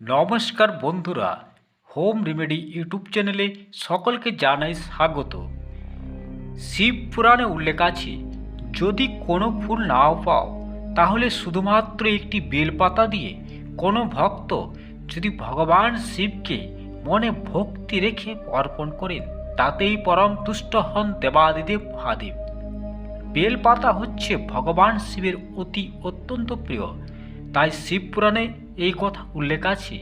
নমস্কার বন্ধুরা, home remedy YouTube চ্যানেলে সকলকে জানাই স্বাগত। শিব পুরাণে উল্লেখ আছে, যদি কোনো ফুল নাও পাও, তাহলে শুধুমাত্র একটি বেলপাতা দিয়ে কোনো ভক্ত যদি ভগবান শিবকে মনে ভক্তি রেখে অর্পণ করেন, তাতেই পরম তুষ্ট হন দেবাদিদেব মহাদেব। বেলপাতা হচ্ছে ভগবান শিবের অতি অত্যন্ত প্রিয়, তাই শিব পুরাণে এই কথা উল্লেখ আছে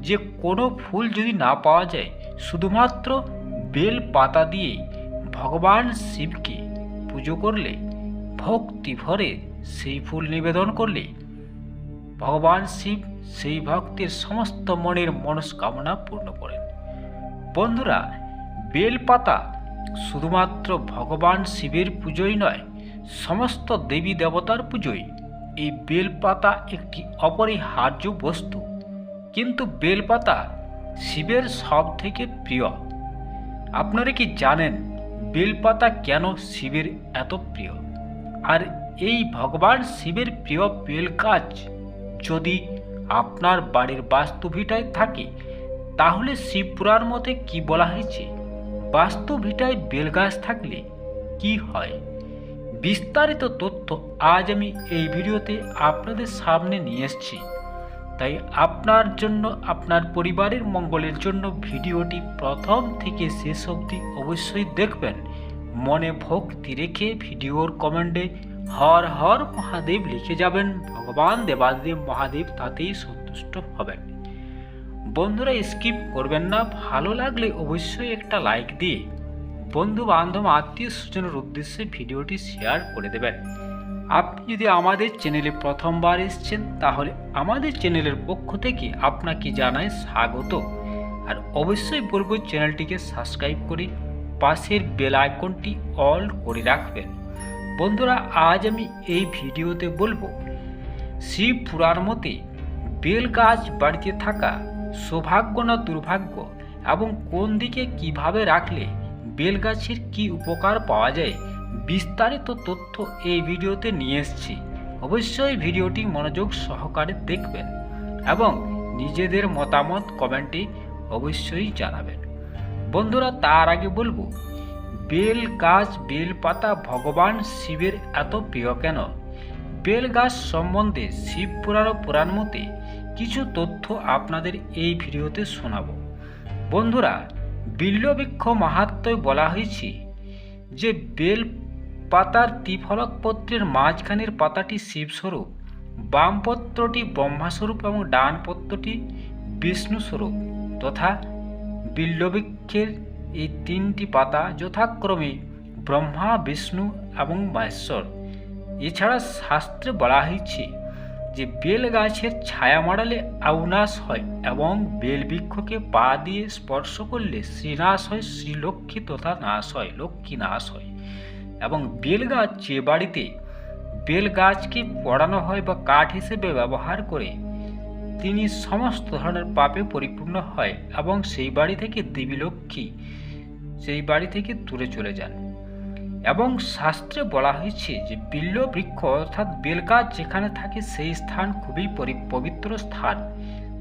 যে কোনো ফুল যদি না পাওয়া যায়, শুধুমাত্র বেল পাতা দিয়েই ভগবান শিবকে পুজো করলে, ভক্তি ভরে সেই ফুল নিবেদন করলে, ভগবান শিব সেই ভক্তের সমস্ত মনের মনস্কামনা পূর্ণ করেন। বন্ধুরা বেলপাতা শুধুমাত্র ভগবান শিবের পুজোই নয়, সমস্ত দেবী দেবতার পুজোই এই বেলপাতা একটি অপরিহার্য বস্তু। কিন্তু বেলপাতা শিবের সব থেকে প্রিয়। আপনারা কি জানেন বেলপাতা কেন শিবের এত প্রিয়? আর এই ভগবান শিবের প্রিয় বেল গাছ যদি আপনার বাড়ির বাস্তুভিটায় থাকে, তাহলে শিবপুরার মতে কি বলা হয়েছে? বাস্তুভিটায় বেলগাছ থাকলে কি হয়? বিস্তারিত তথ্য আজ আমি এই ভিডিওতে আপনাদের সামনে নিয়ে এসেছি। তাই আপনার জন্য, আপনার পরিবারের মঙ্গলের জন্য ভিডিওটি প্রথম থেকে শেষ অবধি অবশ্যই দেখবেন। মনে ভক্তি রেখে ভিডিওর কমেন্টে হর হর মহাদেব লিখে যাবেন। ভগবান দেবাদেব মহাদেব তাতেই সন্তুষ্ট হবেন। বন্ধুরা, স্কিপ করবেন না। ভালো লাগলে অবশ্যই একটা লাইক দিয়ে বন্ধু বান্ধব আত্মীয় স্বজনের উদ্দেশ্যে ভিডিওটি শেয়ার করে দেবেন। আপনি যদি আমাদের চ্যানেলে প্রথমবার এসছেন, তাহলে আমাদের চ্যানেলের পক্ষ থেকে আপনাকে জানাই স্বাগত। আর অবশ্যই বলব চ্যানেলটিকে সাবস্ক্রাইব করে পাশের বেল আইকনটি অল করে রাখবেন। বন্ধুরা, আজ আমি এই ভিডিওতে বলব শিব পুরার মতে বেল গাছ বাড়িতে থাকা সৌভাগ্য না দুর্ভাগ্য এবং কোন দিকে কীভাবে রাখলে বেল গাছের কি উপকার পাওয়া যায় বিস্তারিত তথ্য এই ভিডিওতে নিয়ে এসেছি। অবশ্যই ভিডিওটি মনোযোগ সহকারে দেখবেন এবং নিজেদের মতামত কমেন্টে অবশ্যই জানাবেন। বন্ধুরা, তার আগে বলব বেল গাছ বেল পাতা ভগবান শিবের এত প্রিয় কেন? বেল গাছ সম্বন্ধে শিব পুরাণ পুরাণ মতে কিছু তথ্য আপনাদের এই ভিডিওতে শোনাব। বন্ধুরা বিল্লবৃক্ষ মাহাত্ম্যে বলা হয়েছে যে বেল পাতার ত্রিফলক পত্রের মাঝখানের পাতাটি শিবস্বরূপ, বামপত্রটি ব্রহ্মাস্বরূপ এবং ডান পত্রটি বিষ্ণুস্বরূপ তথা বিল্লবৃক্ষের এই তিনটি পাতা যথাক্রমে ব্রহ্মা, বিষ্ণু এবং মহেশ্বর। এছাড়া শাস্ত্রে বলা হয়েছে যে বেল গাছের ছায়া মারালে আউনাশ হয় এবং বেল বৃক্ষকে পা দিয়ে স্পর্শ করলে শ্রীনাশ হয়, শ্রীলক্ষ্মী তথা নাশ হয়, লক্ষ্মী নাশ হয়। এবং বেল গাছ যে বাড়িতে বেল গাছকে পড়ানো হয় বা কাঠ হিসেবে ব্যবহার করে, তিনি সমস্ত ধরনের পাপে পরিপূর্ণ হয় এবং সেই বাড়ি থেকে দেবী লক্ষ্মী সেই বাড়ি থেকে দূরে চলে যান। এবং শাস্ত্রে বলা হয়েছে যে বিল্ল বৃক্ষ অর্থাৎ বেলগাছ যেখানে থাকে সেই স্থান খুবই পবিত্র স্থান।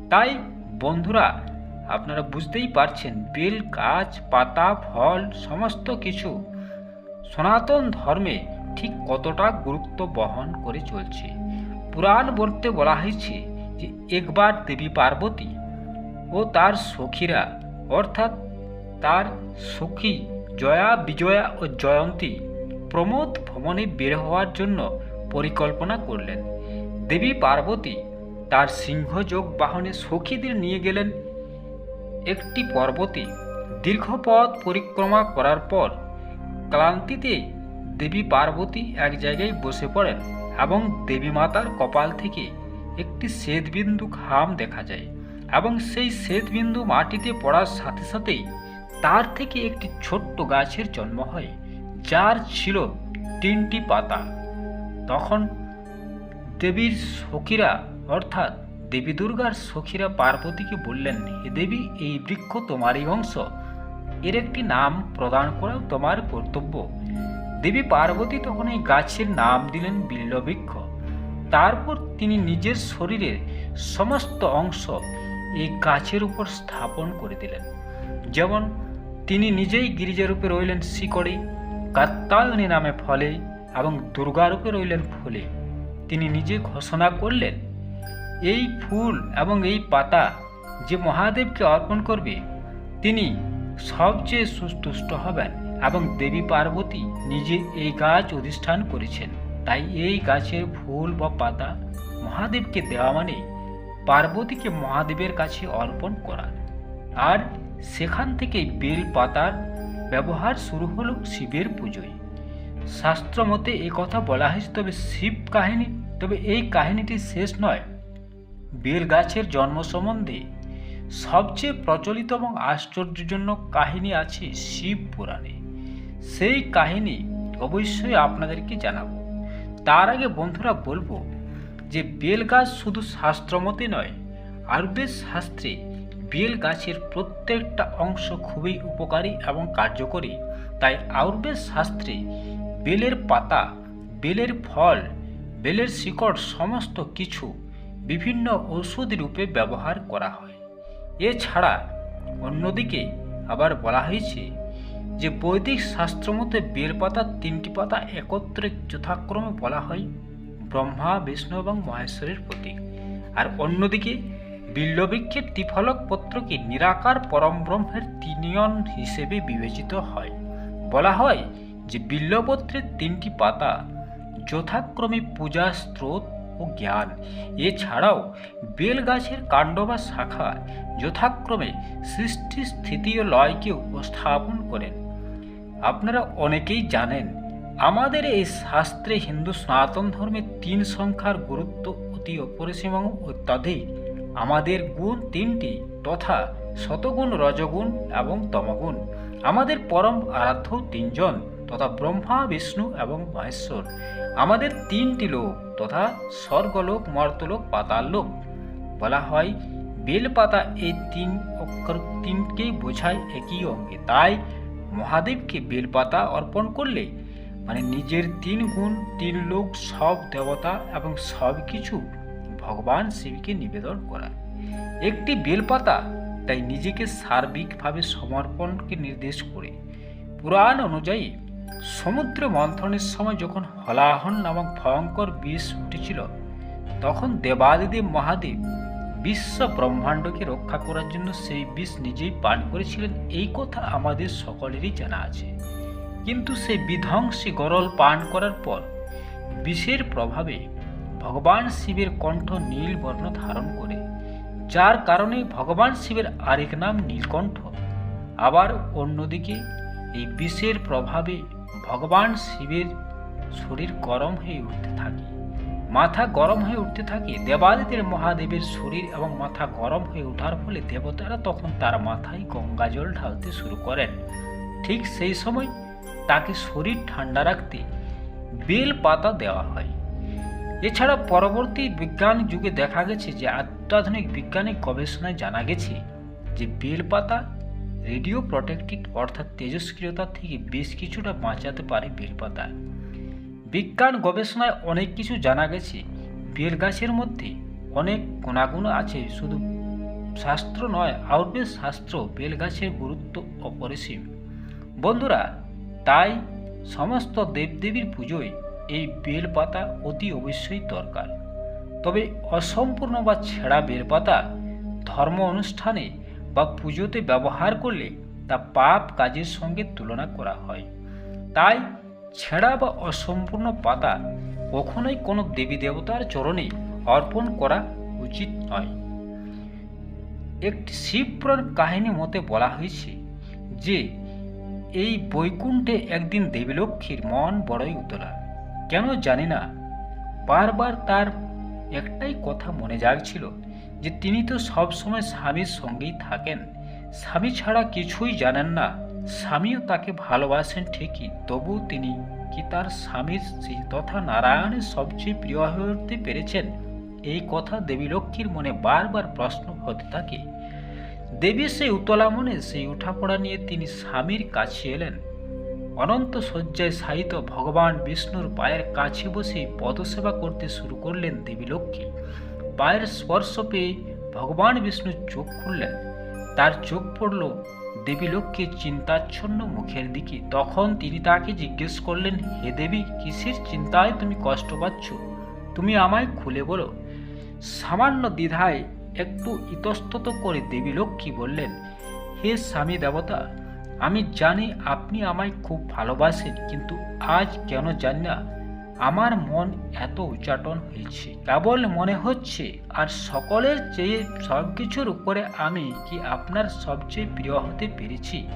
তাই বন্ধুরা, আপনারা বুঝতেই পারছেন, বেল গাছ, পাতা, ফল, সমস্ত কিছু সনাতন ধর্মে ঠিক কতটা গুরুত্ব বহন করে চলছে। পুরাণ বলতে বলা হয়েছে যে একবার দেবী পার্বতী ও তার সখীরা অর্থাৎ তার সখী জয়া, বিজয়া ও জয়ন্তী প্রমোদ ভ্রমণে বের হওয়ার জন্য পরিকল্পনা করলেন। দেবী পার্বতী তার সিংহযোগ বাহনে সখীদের নিয়ে গেলেন। একটি পর্বতে দীর্ঘ পথ পরিক্রমা করার পর ক্লান্তিতে দেবী পার্বতী এক জায়গায় বসে পড়েন এবং দেবী মাতার কপাল থেকে একটি শ্বেতবিন্দু ঘাম দেখা যায় এবং সেই শ্বেতবিন্দু মাটিতে পড়ার সাথে সাথেই তার থেকে একটি ছোট্ট গাছের জন্ম হয়, যার ছিল তিনটি পাতা। তখন দেবীর সখীরা, অর্থাৎ দেবী দুর্গার সখীরা পার্বতীকে বললেন, হে দেবী, এই বৃক্ষ তোমারই অংশ এর একটি নাম প্রদান করা তোমার কর্তব্য। দেবী পার্বতী তখন এই গাছের নাম দিলেন বিল্লবৃক্ষ তারপর তিনি নিজের শরীরের সমস্ত অংশ এই গাছের উপর স্থাপন করে দিলেন। যেমন তিনি নিজেই গিরিজারূপে রইলেন শিকড়ে, কাত্তায়নী নামে ফলে এবং দুর্গারূপে রইলেন ফুলে। তিনি নিজে ঘোষণা করলেন, এই ফুল এবং এই পাতা যে মহাদেবকে অর্পণ করবে, তিনি সবচেয়ে সুস্তুষ্ট হবেন এবং দেবী পার্বতী নিজে এই গাছ অধিষ্ঠান করেছেন। তাই এই গাছের ফুল বা পাতা মহাদেবকে দেওয়া মানে পার্বতীকে মহাদেবের কাছে অর্পণ করা। আর সেখান থেকেই বেল পাতার ব্যবহার শুরু হলো শিবের পুজোয়। শাস্ত্র মতে কথা বলা হয়েছে, তবে শিব কাহিনী, তবে এই কাহিনীটি শেষ নয়। বেল গাছের জন্ম সম্বন্ধে সবচেয়ে প্রচলিত এবং আশ্চর্যজনক কাহিনী আছে শিব পুরাণে। সেই কাহিনী অবশ্যই আপনাদেরকে জানাব। তার আগে বন্ধুরা বলব যে বেল গাছ শুধু শাস্ত্রমতে নয় আয়ুর্বেদ শাস্ত্রে বেল গাছের প্রত্যেকটা অংশ খুবই উপকারী এবং কার্যকরী। তাই আয়ুর্বেদ শাস্ত্রে বেলের পাতা, বেলের ফল, বেলের শিকড় সমস্ত কিছু বিভিন্ন ঔষধি রূপে ব্যবহার করা হয়। এছাড়া অন্যদিকে আবার বলা হয়েছে যে বৈদিক শাস্ত্রমতে বেলপাতা তিনটি পাতা একত্রে যথাক্রমে বলা হয় ব্রহ্মা, বিষ্ণু এবং মহেশ্বরের প্রতীক। আর অন্যদিকে বিল্লবৃক্ষের ত্রিফলক পত্রকে নিরাকার পরম ব্রহ্মের তিনিয়ন হিসেবে বিবেচিত হয়। বলা হয় যে বিল্লপত্রের তিনটি পাতা যথাক্রমে পূজা, স্রোত ও জ্ঞান। এছাড়াও বেল গাছের কাণ্ড বা শাখা যথাক্রমে সৃষ্টি, স্থিতি ও লয়কে উপস্থাপন করেন। আপনারা অনেকেই জানেন, আমাদের এই শাস্ত্রে হিন্দু সনাতন ধর্মে তিন সংখ্যার গুরুত্ব অতি অপরিসীম অত্যাধিক। আমাদের গুণ তিনটি, তথা শতগুণ রজগুণ এবং তমগুণ। আমাদের পরম আরাধ্য তিনজন, তথা ব্রহ্মা, বিষ্ণু এবং মহেশ্বর। আমাদের তিনটি লোক, তথা স্বর্গলোক, মর্তলোক, পাতাল লোক। বলা হয় বেলপাতা এই তিন অক্ষর তিনকেই বোঝায় একই অঙ্গে। তাই মহাদেবকে বেলপাতা অর্পণ করলে মানে নিজের তিন গুণ, তিন লোক, সব দেবতা এবং সব কিছু ভগবান শিবকে নিবেদন করা। একটি বেলপাতা তাই নিজেকে সার্বিকভাবে সমর্পণকে নির্দেশ করে। পুরাণ অনুযায়ী সমুদ্র মন্থনের সময় যখন হলাহন নামক ভয়ঙ্কর বিষ উঠেছিল, তখন দেবাদিদেব মহাদেব বিশ্ব ব্রহ্মাণ্ডকে রক্ষা করার জন্য সেই বিষ নিজেই পান করেছিলেন। এই কথা আমাদের সকলেরই জানা আছে। কিন্তু সেই বিধ্বংসী গরল পান করার পর বিষের প্রভাবে ভগবান শিবের কণ্ঠ নীল বর্ণ ধারণ করে, যার কারণে ভগবান শিবের আরেক নাম নীলকণ্ঠ। আবার অন্যদিকে, এই বিষের প্রভাবে ভগবান শিবের শরীর গরম হয়ে উঠতে থাকে। মাথা গরম হয়ে উঠতে থাকে দেবাদিদের মহাদেবের শরীর এবং মাথা গরম হয়ে ওঠার ফলে দেবতারা তখন তার মাথায় গঙ্গা জল ঢালতে শুরু করেন। ঠিক সেই সময় তাকে শরীর ঠান্ডা রাখতে বেল পাতা দেওয়া হয়। এছাড়া পরবর্তী বিজ্ঞান যুগে দেখা গেছে যে অত্যাধুনিক বৈজ্ঞানিক গবেষণায় জানা গেছে যে বেলপাতা, রেডিও প্রোটেক্টেড অর্থাৎ তেজস্ক্রিয়তা থেকে বেশ কিছুটা বাঁচাতে পারে বেলপাতা। বিজ্ঞান গবেষণায় অনেক কিছু জানা গেছে। বেল গাছের মধ্যে অনেক গুণাগুণ আছে, শুধু শাস্ত্র নয়, আয়ুর্বেদ শাস্ত্র বেল গাছের গুরুত্ব অপরিসীম। বন্ধুরা, তাই সমস্ত দেবদেবীর পুজোয় এই বেল পাতা অতি অবশ্যই দরকার। তবে অসম্পূর্ণ বা ছেঁড়া বেলপাতা ধর্ম অনুষ্ঠানে বা পুজোতে ব্যবহার করলে তা পাপ কাজের সঙ্গে তুলনা করা হয়। তাই ছেঁড়া বা অসম্পূর্ণ পাতা কখনোই কোনো দেবী দেবতার চরণে অর্পণ করা উচিত নয়। একটি শিবপুরাণ কাহিনী মতে বলা হয়েছে যে, এই বৈকুণ্ঠে একদিন দেবীলক্ষ্মীর মন বড়ই উতলা। কেন জানি না? বারবার তার একটাই কথা মনে জাগছিল যে তিনি তো সব সময় স্বামীর সঙ্গেই থাকেন। স্বামী ছাড়া কিছুই জানেন না। স্বামীও তাকে ভালোবাসেন ঠিকই তবু তিনি কি তার স্বামীর তথা নারায়ণের সবচেয়ে প্রিয় হয়ে উঠতে পেরেছেন? এই কথা দেবী লক্ষ্মীর মনে বারবার প্রশ্ন হতে থাকে। দেবী সেই উতলা মনে সেই উঠাপড়া নিয়ে তিনি স্বামীর কাছে এলেন। অনন্ত শয্যায় সাহিত ভগবান বিষ্ণুর পায়ের কাছে বসে পদসেবা করতে শুরু করলেন দেবী লক্ষ্মী। পায়ের স্পর্শ পেয়ে ভগবান বিষ্ণু চোখ খুললেন। তার চোখ পড়ল দেবী লক্ষ্মীর চিন্তাচ্ছন্ন মুখের দিকে। তখন তিনি তাকে জিজ্ঞেস করলেন, হে দেবী, কিসের চিন্তায় তুমি কষ্ট পাচ্ছ? তুমি আমায় খুলে বলো। সামান্য দ্বিধায় একটু ইতস্তত করে দেবী লক্ষ্মী বললেন, হে স্বামী দেবতা আমি জানি আপনি আমায় খুব ভালোবাসেন, কিন্তু আজ কেন জানি না। আমার মন এত উচ্চাটন হয়েছে। কেবল মনে হচ্ছে, আর সকলের চেয়ে সব কিছুর উপরে আমি কি আপনার সবচেয়ে প্রিয় হতে পেরেছি?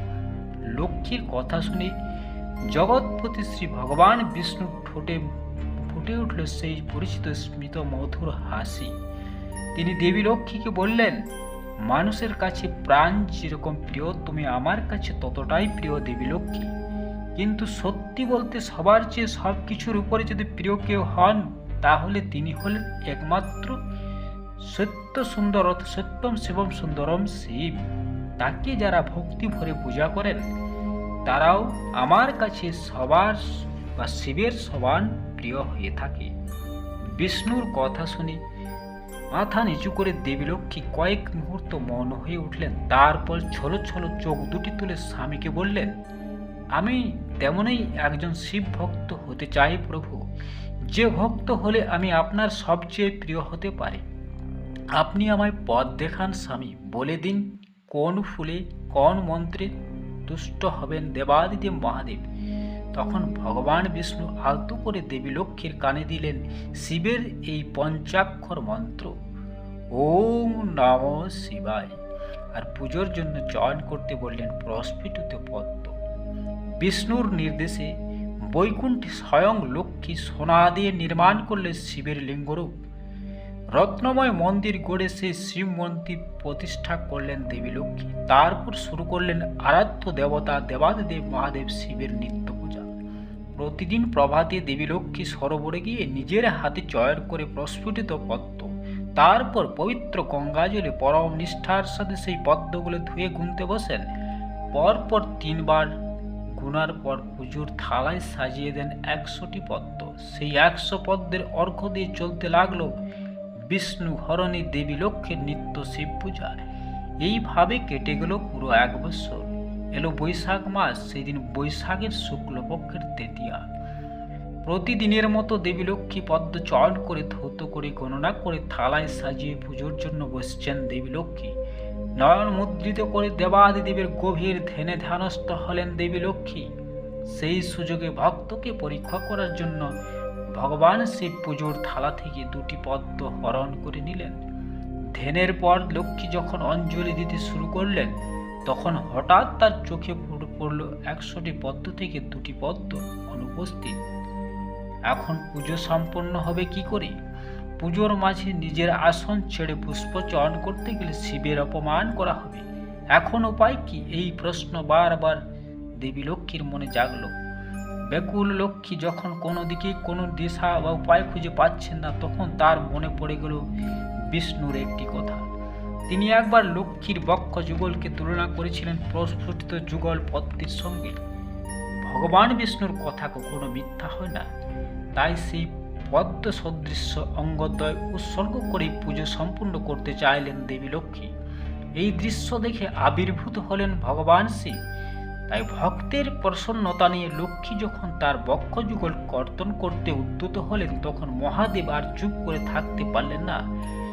লক্ষ্মীর কথা শুনে জগৎপতি শ্রী ভগবান বিষ্ণু ঠোঁটে ফুটে উঠল সেই পরিচিত স্মিত মধুর হাসি। তিনি দেবী লক্ষ্মীকে বললেন মানুষের কাছে প্রাণ যেরকম প্রিয়, তুমি আমার কাছে ততটাই প্রিয়, দেবী লক্ষ্মী। কিন্তু সত্যি বলতে সবার চেয়ে সব কিছুর উপরে যদি প্রিয় কেউ হন, তাহলে তিনি হলেন একমাত্র সত্য সুন্দর সত্যম শিবম সুন্দরম শিব। তাকে যারা ভক্তি ভরে পূজা করেন, তারাও আমার কাছে সবার বা শিবের সমান প্রিয় হয়ে থাকে। বিষ্ণুর কথা শুনে মাথা নিচু করে দেবীলক্ষ্মী কয়েক মুহূর্ত মৌন হয়ে উঠলেন। তারপর ছলো ছলো চোখ দুটি তুলে স্বামীকে বললেন, আমি তেমনই একজন শিব ভক্ত হতে চাই প্রভু। যে ভক্ত হলে আমি আপনার সবচেয়ে প্রিয় হতে পারি। আপনি আমায় পথ দেখান স্বামী। বলে দিন, কোন ফুলে কোন মন্ত্রে তুষ্ট হবেন দেবাদিদেব মহাদেব। তখন ভগবান বিষ্ণু আলতো করে দেবী লক্ষ্মীর কানে দিলেন, শিবের এই পঞ্চাক্ষর মন্ত্র। ওম নম শিবায়। আর পুজোর জন্য চয়ন করতে বললেন প্রস্ফুটিত পদ্ম। বিষ্ণুর নির্দেশে বৈকুণ্ঠে স্বয়ং লক্ষ্মী সোনা দিয়ে নির্মাণ করলেন শিবের লিঙ্গরূপ। রত্নময় মন্দির গড়ে সেই শিব মন্দির প্রতিষ্ঠা করলেন দেবী লক্ষ্মী। তারপর শুরু করলেন আরাধ্য দেবতা দেবাদিদেব মহাদেব শিবের নিত্য প্রতিদিন প্রভাতে দেবী লক্ষ্মী সরোবরে গিয়ে নিজের হাতে চয়ন করে প্রস্ফুটিত পদ্ম। তারপর পবিত্র গঙ্গাজলে পরম নিষ্ঠার সাথে সেই পদ্মগুলো ধুয়ে গুনতে বসেন। পরপর তিনবার গুনার পর পুজোর থালায় সাজিয়ে দেন একশোটি পদ্ম। সেই একশো পদ্মের অর্ঘ দিয়ে চলতে লাগল বিষ্ণু হরণী দেবী লক্ষ্মীর নিত্য শিব পূজা। এইভাবে কেটে গেল পুরো এক বছর। এলো বৈশাখ মাস সেই দিন বৈশাখের শুক্লপক্ষের তৃতীয়া। প্রতিদিনের মতো দেবী লক্ষ্মী পদ্ম চয়ন করে ধৌত করে গণনা করে থালায় সাজিয়ে পুজোর জন্য বসছেন দেবী লক্ষ্মী। নয়ন মুদ্রিত করে দেবাদিদেবের গভীর ধ্যানে ধ্যানস্থ হলেন দেবী লক্ষ্মী। সেই সুযোগে ভক্তকে পরীক্ষা করার জন্য ভগবান শিব পুজোর থালা থেকে দুটি পদ্ম হরণ করে নিলেন। ধ্যানের পর লক্ষ্মী যখন অঞ্জলি দিতে শুরু করলেন তখন হঠাৎ তার চোখে পড়ল একশোটি পদ্ম থেকে দুটি পদ্ম অনুপস্থিত। এখন পুজো সম্পন্ন হবে কি করে? পুজোর মাঝে নিজের আসন ছেড়ে পুষ্প চয়ন করতে গেলে শিবের অপমান করা হবে। এখন উপায় কি? এই প্রশ্ন বারবার দেবী লক্ষ্মীর মনে জাগলো। ব্যাকুল লক্ষ্মী যখন কোনো দিকে কোনো দিশা বা উপায় খুঁজে পাচ্ছেন না, তখন তার মনে পড়ে গেল বিষ্ণুর একটি কথা। তিনি একবার লক্ষ্মীর বক্ষ যুগলকে তুলনা করেছিলেন প্রস্ফুটিত যুগল পত্নীর সঙ্গে। ভগবান বিষ্ণুর কথা কখনো মিথ্যা হয় না। তাই সেই পদ্ম সদৃশ্য অঙ্গদ্বয় উৎসর্গ করে পুজো সম্পূর্ণ করতে চাইলেন দেবী লক্ষ্মী। এই দৃশ্য দেখে আবির্ভূত হলেন ভগবান শিব। তাই ভক্তের প্রসন্নতা নিয়ে লক্ষ্মী যখন তার বক্ষযুগল কর্তন করতে উদ্যত হলেন, তখন মহাদেব আর চুপ করে থাকতে পারলেন না।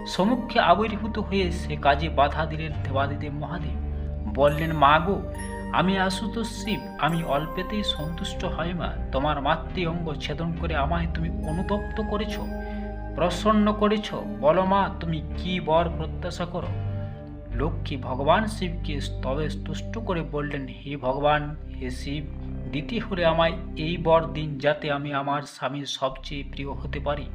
সমুখে আবির্ভূত হয়ে সে কাজে বাধা দিলেন দেবাদিদেব মহাদেব। বললেন, মা গো, আমি আশুতোষ শিব। আমি অল্পেতেই সন্তুষ্ট হয় মা। তোমার মাতৃ অঙ্গ ছেদন করে আমায় তুমি অনুতপ্ত করেছ, প্রসন্ন করেছ। বলো মা, তুমি কি বর প্রত্যাশা করো? লক্ষ্মী ভগবান শিবকে স্তবে তুষ্ট করে বললেন, হে ভগবান, হে শিব, দিতে হলে আমায় এই বর দিন যাতে আমি আমার স্বামীর সবচেয়ে প্রিয় হতে পারি।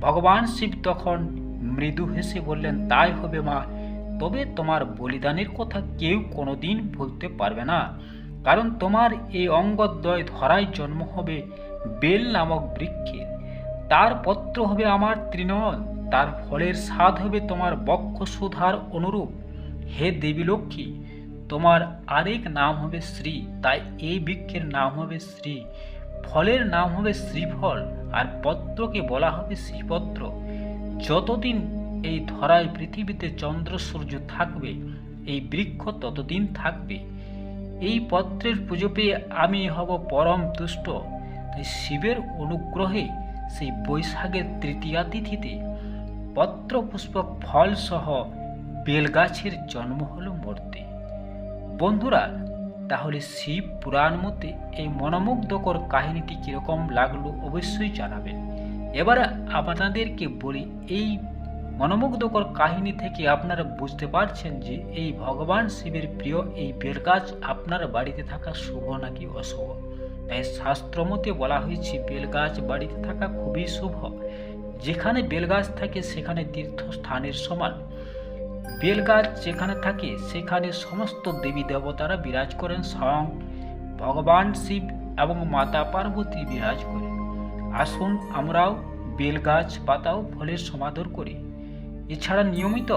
ভগবান শিব তখন মৃদু হেসে বললেন, তাই হবে মা। তবে তোমার বলিদানের কথা কেউ কোনোদিন ভুলতে পারবে না। কারণ তোমার এই অঙ্গদ্বয় ধরায় জন্ম হবে বেল নামক বৃক্ষের তার পত্র হবে আমার তৃণয়ন তার ফলের স্বাদ হবে তোমার বক্ষ সুধার অনুরূপ। হে দেবী লক্ষ্মী, তোমার আরেক নাম হবে শ্রী। তাই এই বৃক্ষের নাম হবে শ্রী। ফলের নাম হবে শ্রীফল। আর পত্রকে বলা হবে শ্রীপত্র। যতদিন এই ধরায় পৃথিবীতে চন্দ্র সূর্য থাকবে, এই বৃক্ষ ততদিন থাকবে। এই পত্রের পুজো পেয়ে আমি হব পরম তুষ্ট। তাই শিবের অনুগ্রহে সেই বৈশাখের তৃতীয়া তিথিতে পত্র পুষ্পক ফল সহ বেলগাছের জন্ম হল মূর্তি। বন্ধুরা, তাহলে শিব পুরাণ মতে এই মনোমুগ্ধকর কাহিনীটি কীরকম লাগল অবশ্যই জানাবেন। এবারে আপনাদেরকে বলি, এই মনোমুগ্ধকর কাহিনী থেকে আপনারা বুঝতে পারছেন যে এই ভগবান শিবের প্রিয় এই বেলগাছ আপনার বাড়িতে থাকা শুভ নাকি অশুভ? তাই শাস্ত্রমতে বলা হয়েছে বেলগাছ বাড়িতে থাকা খুবই শুভ। যেখানে বেলগাছ থাকে, সেখানে তীর্থস্থানের সমান। বেলগাছ যেখানে থাকে, সেখানে সমস্ত দেবী দেবতারা বিরাজ করেন স্বয়ং। ভগবান শিব এবং মাতা পার্বতী বিরাজ করেন। আসুন, আমরাও বেল গাছ পাতাও ফলের সমাদর করি। এছাড়া নিয়মিত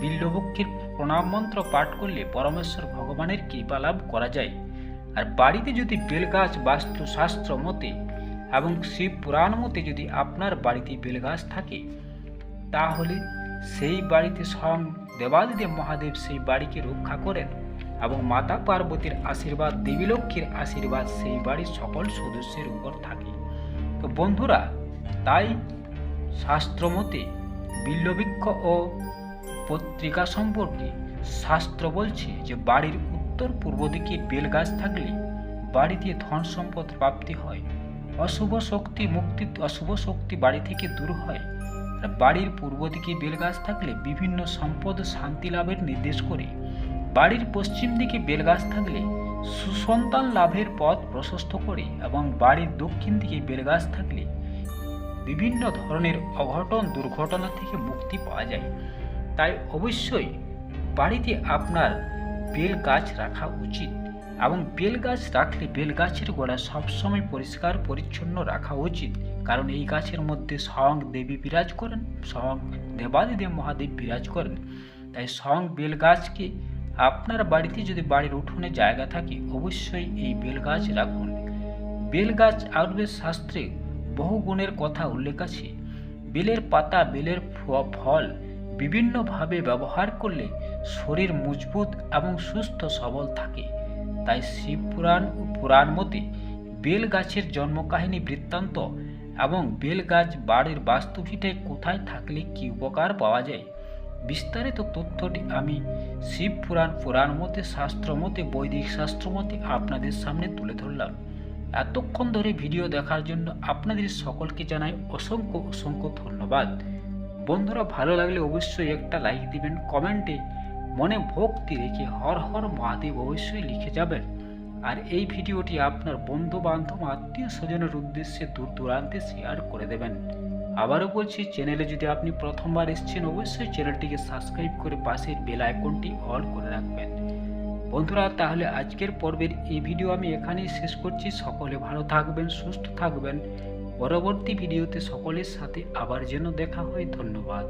বিল্লবক্ষের প্রণাম মন্ত্র পাঠ করলে পরমেশ্বর ভগবানের কৃপা লাভ করা যায়। আর বাড়িতে যদি বেলগাছ বাস্তুশাস্ত্র মতে এবং শিব পুরাণ মতে যদি আপনার বাড়িতে বেলগাছ থাকে, তাহলে সেই বাড়িতে স্বয়ং দেবাদিদেব মহাদেব সেই বাড়িকে রক্ষা করেন এবং মাতা পার্বতীর আশীর্বাদ, দেবীলক্ষ্মীর আশীর্বাদ সেই বাড়ির সকল সদস্যের উপর থাকে। তো বন্ধুরা, তাই শাস্ত্রমতে বিল্লবৃক্ষ ও পত্রিকা সম্পর্কে শাস্ত্র বলছে যে, বাড়ির উত্তর পূর্ব দিকে বেলগাছ থাকলে বাড়িতে ধন সম্পদ প্রাপ্তি হয়। অশুভ শক্তি মুক্তি, অশুভ শক্তি বাড়ি থেকে দূর হয়। আর বাড়ির পূর্ব দিকে বেলগাছ থাকলে বিভিন্ন সম্পদ শান্তি লাভের নির্দেশ করে। বাড়ির পশ্চিম দিকে বেলগাছ থাকলে সুসন্তান লাভের পথ প্রশস্ত করে এবং বাড়ির দক্ষিণ দিকে বেলগাছ থাকলে বিভিন্ন ধরনের অঘটন, দুর্ঘটনা থেকে মুক্তি পাওয়া যায়। তাই অবশ্যই বাড়িতে আপনার বেল গাছ রাখা উচিত এবং বেল গাছ রাখলে বেল গাছের গোড়া সবসময় পরিষ্কার, পরিচ্ছন্ন রাখা উচিত। কারণ এই গাছের মধ্যে স্বয়ং দেবী বিরাজ করেন, স্বয়ং দেবাদিদেব মহাদেব বিরাজ করেন। তাই স্বয়ং বেল গাছকে আপনার বাড়িতে যদি বাড়ির উঠোনে জায়গা থাকে, অবশ্যই এই বেল গাছ রাখুন। বেল গাছ আয়ুর্বেদ শাস্ত্রে বহু গুণের কথা উল্লেখ আছে। বেলের পাতা, বেলের ফল বিভিন্নভাবে ব্যবহার করলে শরীর মজবুত এবং সুস্থ সবল থাকে। তাই শিব পুরাণ ও পুরাণ মতে বেল গাছের জন্মকাহিনী বৃত্তান্ত এবং বেল গাছ বাড়ির বাস্তুভিটায় কোথায় থাকলে কী উপকার পাওয়া যায় বিস্তারিত তথ্যটি আমি শিব পুরাণ পুরাণ মতে, শাস্ত্র মতে, বৈদিক শাস্ত্র মতে আপনাদের সামনে তুলে ধরলাম। এতক্ষণ ধরে ভিডিও দেখার জন্য আপনাদের সকলকে জানাই অসংখ্য অসংখ্য ধন্যবাদ। বন্ধুরা, ভালো লাগলে অবশ্যই একটা লাইক দিবেন কমেন্টে মনে ভক্তি রেখে হর হর মহাদেব অবশ্যই লিখে যাবেন। আর এই ভিডিওটি আপনার বন্ধু বান্ধব আত্মীয় স্বজনের উদ্দেশ্যে দূর দূরান্তে শেয়ার করে দেবেন। আবারও বলছি চ্যানেলে যদি আপনি প্রথমবার এসেছেন, অবশ্যই চ্যানেলটিকে সাবস্ক্রাইব করে পাশের বেল আইকনটি অল করে রাখবেন। বন্ধুরা, তাহলে আজকের পর্বের এই ভিডিও আমি এখানেই শেষ করছি। সকলে ভালো থাকবেন, সুস্থ থাকবেন। পরবর্তী ভিডিওতে সকলের সাথে আবার যেন দেখা হয়। ধন্যবাদ।